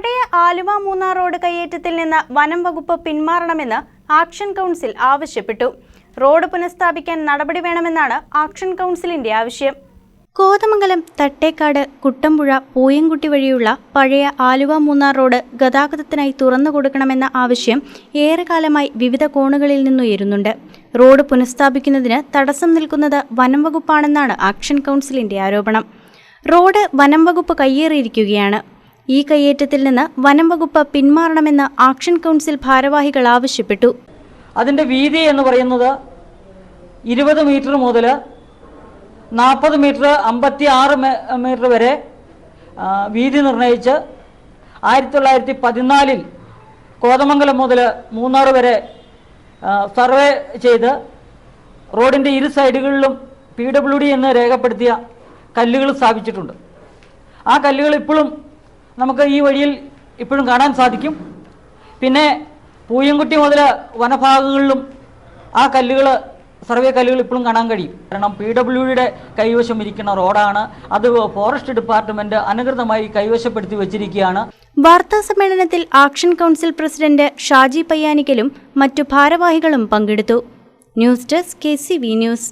പഴയ ആലുവ മൂന്നാർ റോഡ് കയ്യേറ്റത്തിൽ നിന്ന് വനം വകുപ്പ് പിന്മാറണമെന്ന് ആക്ഷൻ കൗൺസിൽ ആവശ്യപ്പെട്ടു. റോഡ് പുനഃസ്ഥാപിക്കാൻ നടപടി വേണമെന്നാണ് ആക്ഷൻ കൗൺസിലിന്റെ ആവശ്യം. കോതമംഗലം തട്ടേക്കാട് കുട്ടമ്പുഴ പൂയംകുട്ടി വഴിയുള്ള പഴയ ആലുവ മൂന്നാർ റോഡ് ഗതാഗതത്തിനായി തുറന്നു കൊടുക്കണമെന്ന ആവശ്യം ഏറെക്കാലമായി വിവിധ കോണുകളിൽ നിന്നുയരുന്നുണ്ട്. റോഡ് പുനഃസ്ഥാപിക്കുന്നതിന് തടസ്സം നിൽക്കുന്നത് വനം വകുപ്പാണെന്നാണ് ആക്ഷൻ കൗൺസിലിന്റെ ആരോപണം. റോഡ് വനം വകുപ്പ് കയ്യേറിയിരിക്കുകയാണ്. ഈ കയ്യേറ്റത്തിൽ നിന്ന് വനം വകുപ്പ് പിന്മാറണമെന്ന് ആക്ഷൻ കൗൺസിൽ ഭാരവാഹികൾ ആവശ്യപ്പെട്ടു. അതിന്റെ വീതി എന്ന് പറയുന്നത് ഇരുപത് മീറ്റർ മുതൽ നാൽപ്പത് മീറ്റർ അമ്പത്തി ആറ് മീറ്റർ വരെ വീതി നിർണയിച്ച് ആയിരത്തി തൊള്ളായിരത്തി പതിനാലിൽ കോതമംഗലം മുതൽ മൂന്നാർ വരെ സർവേ ചെയ്ത് റോഡിന്റെ ഇരു സൈഡുകളിലും പി ഡബ്ല്യു ഡി എന്ന് രേഖപ്പെടുത്തിയ കല്ലുകൾ സ്ഥാപിച്ചിട്ടുണ്ട്. ആ കല്ലുകൾ ഇപ്പോഴും നമുക്ക് ഈ വഴിയിൽ ഇപ്പോഴും കാണാൻ സാധിക്കും. പിന്നെ പൂയംകുട്ടി മുതൽ വനഭാഗങ്ങളിലും ആ കല്ലുകൾ സർവേ കല്ലുകൾ ഇപ്പോഴും കാണാൻ കഴിയും. കാരണം പി ഡബ്ല്യു ഡിയുടെ കൈവശം ഇരിക്കുന്ന റോഡാണ്. അത് ഫോറസ്റ്റ് ഡിപ്പാർട്ട്മെന്റ് അനധികൃതമായി കൈവശപ്പെടുത്തി വെച്ചിരിക്കുകയാണ്. വാർത്താ സമ്മേളനത്തിൽ ആക്ഷൻ കൗൺസിൽ പ്രസിഡന്റ് ഷാജി പയ്യാനിക്കലും മറ്റു ഭാരവാഹികളും പങ്കെടുത്തു. News desk K C V news.